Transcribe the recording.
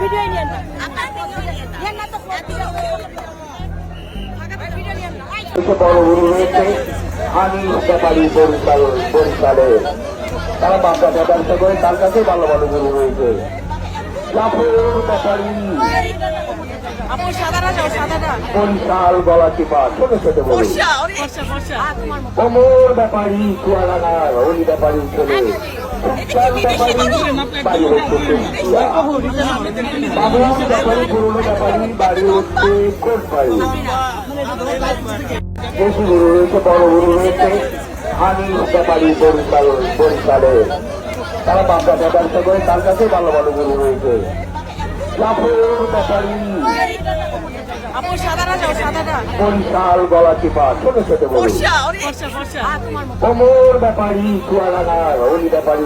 Video রয়েছে হানি ব্যাপারী বরিশাল বরিশালে তারা বাচ্চাটা ব্যবসা করে তার কাছে ভালো ভালো গুরু রয়েছে জাফর ব্যাপারী সাদারা বরিশাল গলা টিপা ছোট ছোট বলুন। বর্ষা বর্ষা বর্ষা তোমার মতো। অমর ব্যাপারী চুয়াডাঙ্গার অলি ব্যাপারী ছেলে সুলতান ব্যাপারী পুরনো ব্যাপারী বাড়ি হচ্ছে বেশি গুরু রয়েছে বড় গুরু রয়েছে। হানি ব্যাপারী বরিশাল বরিশালে। তারা বাচ্চাটা ব্যবসা করে তার কাছে ভালো ভালো গুরু রয়েছে। জাফর ব্যাপারী। আপু তাল গলা চিপা ছোট ছোট বলুন। অমর ব্যাপারী চুয়াডাঙ্গার অলি ব্যাপারী।